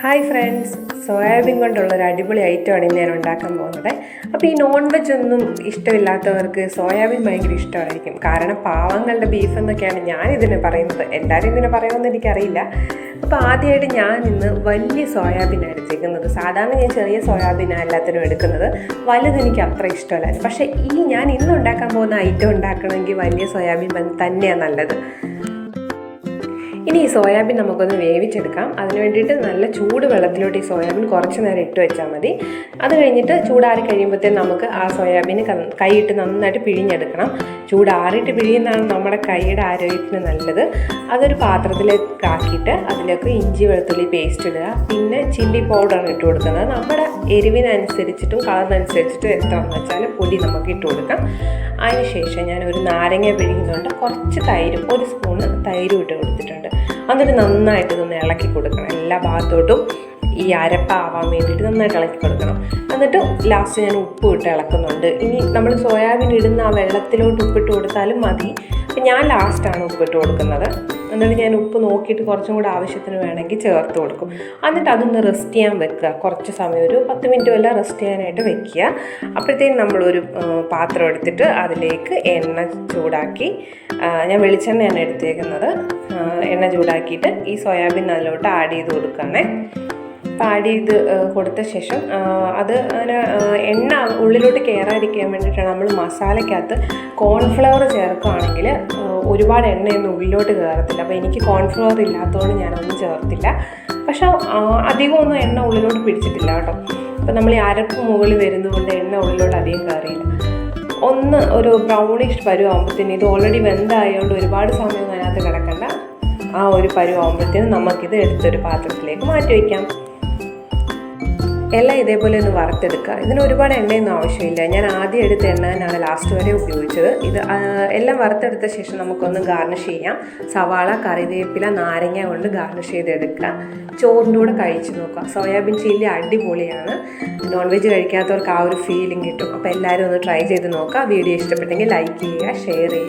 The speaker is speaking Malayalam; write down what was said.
ഹായ് ഫ്രണ്ട്സ് സോയാബീൻ കൊണ്ടുള്ള ഒരു അടിപൊളി ഐറ്റമാണ് ഇന്ന് ഞാൻ ഉണ്ടാക്കാൻ പോകുന്നത്. അപ്പോൾ ഈ നോൺ വെജ് ഒന്നും ഇഷ്ടമില്ലാത്തവർക്ക് സോയാബീൻ ഭയങ്കര ഇഷ്ടമായിരിക്കും. കാരണം പാവങ്ങളുടെ ബീഫ് എന്നൊക്കെയാണ് ഞാൻ ഇതിന് പറയുന്നത്. എല്ലാവരും ഇതിനെ പറയുമെന്ന് എനിക്കറിയില്ല. അപ്പോൾ ആദ്യമായിട്ട് ഞാൻ ഇന്ന് വലിയ സോയാബീനാണ് എടുത്തേക്കുന്നത്. സാധാരണ ഞാൻ ചെറിയ സോയാബീനാണ് എല്ലാത്തിനും എടുക്കുന്നത്. വലുത് എനിക്ക് അത്ര ഇഷ്ടമല്ല. പക്ഷേ ഈ ഞാൻ ഇന്ന് ഉണ്ടാക്കാൻ പോകുന്ന ഐറ്റം ഉണ്ടാക്കണമെങ്കിൽ വലിയ സോയാബീൻ തന്നെയാണ് നല്ലത്. ഇനി ഈ സോയാബീൻ നമുക്കൊന്ന് വേവിച്ചെടുക്കാം. അതിന് വേണ്ടിയിട്ട് നല്ല ചൂട് വെള്ളത്തിലോട്ട് ഈ സോയാബീൻ കുറച്ച് നേരം ഇട്ട് വെച്ചാൽ മതി. അത് കഴിഞ്ഞിട്ട് ചൂടാറി കഴിയുമ്പോഴത്തേന് നമുക്ക് ആ സോയാബീൻ കൈയിട്ട് നന്നായിട്ട് പിഴിഞ്ഞെടുക്കണം. ചൂടാറിയിട്ട് പിഴിയുന്നതാണ് നമ്മുടെ കൈയുടെ ആരോഗ്യത്തിന് നല്ലത്. അതൊരു പാത്രത്തിലേക്ക് ആക്കിയിട്ട് അതിലേക്ക് ഇഞ്ചി വെളുത്തുള്ളി പേസ്റ്റ് ഇടുക. പിന്നെ ചില്ലി പൗഡർ ഇട്ട് കൊടുക്കുന്നത് നമ്മുടെ എരിവിനനുസരിച്ചിട്ടും കളറിനനുസരിച്ചിട്ടും എത്രയെന്ന് വെച്ചാൽ പൊടി നമുക്ക് ഇട്ട് കൊടുക്കാം. അതിനുശേഷം ഞാൻ ഒരു നാരങ്ങ പിഴിയുന്നുണ്ട്. കുറച്ച് തൈരും ഒരു സ്പൂണ് തൈരും ഇട്ട് കൊടുത്തിട്ടുണ്ട്. എന്നിട്ട് നന്നായിട്ട് ഇതൊന്ന് ഇളക്കി കൊടുക്കണം. എല്ലാ ഭാഗത്തോട്ടും ഈ അരപ്പാവാൻ വേണ്ടിയിട്ട് നന്നായിട്ട് ഇളക്കി കൊടുക്കണം. എന്നിട്ട് ലാസ്റ്റ് ഞാൻ ഉപ്പ് ഇട്ട് ഇളക്കുന്നുണ്ട്. ഇനി നമ്മൾ സോയാബീൻ ഇടുന്ന ആ വെള്ളത്തിലോട്ട് ഉപ്പിട്ട് കൊടുത്താലും മതി. ഞാൻ ലാസ്റ്റാണ് ഉപ്പിട്ട് കൊടുക്കുന്നത്. എന്നിട്ട് ഞാൻ ഉപ്പ് നോക്കിയിട്ട് കുറച്ചും കൂടെ ആവശ്യത്തിന് വേണമെങ്കിൽ ചേർത്ത് കൊടുക്കും. എന്നിട്ട് അതൊന്ന് റെസ്റ്റ് ചെയ്യാൻ വെക്കുക. കുറച്ച് സമയം ഒരു പത്ത് മിനിറ്റ് വല്ല റെസ്റ്റ് ചെയ്യാനായിട്ട് വെക്കുക. അപ്പോഴത്തേക്കും നമ്മളൊരു പാത്രം എടുത്തിട്ട് അതിലേക്ക് എണ്ണ ചൂടാക്കി ഞാൻ വെളിച്ചെണ്ണയാണ് എടുത്തേക്കുന്നത്. എണ്ണ ചൂടാക്കിയിട്ട് ഈ സോയാബീൻ അതിലോട്ട് ആഡ് ചെയ്ത് കൊടുക്കുകയാണേ. ആഡ് ചെയ്ത് കൊടുത്ത ശേഷം അത് അങ്ങനെ എണ്ണ ഉള്ളിലോട്ട് കയറാതിരിക്കാൻ വേണ്ടിയിട്ടാണ് നമ്മൾ മസാലയ്ക്കകത്ത് കോൺഫ്ലവർ ചേർക്കുകയാണെങ്കിൽ ഒരുപാട് എണ്ണയൊന്നും ഉള്ളിലോട്ട് കയറത്തില്ല അപ്പോൾ എനിക്ക് കോൺഫ്ലവർ ഇല്ലാത്തതുകൊണ്ട് ഞാനൊന്നും ചേർത്തില്ല. പക്ഷേ അധികമൊന്നും എണ്ണ ഉള്ളിലോട്ട് പിടിച്ചിട്ടില്ല കേട്ടോ. അപ്പോൾ നമ്മൾ ഈ അരപ്പ് മുകളിൽ വരുന്നതുകൊണ്ട് എണ്ണ ഉള്ളിലോട്ട് അധികം കയറിയില്ല ഒന്ന് ഒരു ബ്രൗണിഷ് പരുവാകുമ്പോഴത്തേന് ഇത് ഓൾറെഡി വെന്തായതുകൊണ്ട് ഒരുപാട് സമയം അതിനകത്ത് കിടക്കണ്ട. ആ ഒരു പരുവാകുമ്പോഴത്തേനും നമുക്കിത് എടുത്തൊരു പാത്രത്തിലേക്ക് മാറ്റി വയ്ക്കാം എല്ലാം ഇതേപോലെ ഒന്ന് വറുത്തെടുക്കുക. ഇതിന് ഒരുപാട് എണ്ണയൊന്നും ആവശ്യമില്ല. ഞാൻ ആദ്യം എടുത്ത എണ്ണ തന്നെയാണ് ലാസ്റ്റ് വരെ ഉപയോഗിച്ചത്. ഇത് എല്ലാം വറുത്തെടുത്ത ശേഷം നമുക്കൊന്ന് ഗാർണിഷ് ചെയ്യാം. സവാള കറിവേപ്പില നാരങ്ങ കൊണ്ട് ഗാർണിഷ് ചെയ്തെടുക്കുക. ചോറിന്റെ കൂടെ കഴിച്ച് നോക്കുക. സോയാബീൻ ചില്ലി അടിപൊളിയാണ്. നോൺ വെജ് കഴിക്കാത്തവർക്ക് ആ ഒരു ഫീലിംഗ് കിട്ടും. അപ്പോൾ എല്ലാവരും ഒന്ന് ട്രൈ ചെയ്ത് നോക്കുക. വീഡിയോ ഇഷ്ടപ്പെട്ടെങ്കിൽ ലൈക്ക് ചെയ്യുക ഷെയർ ചെയ്യുക.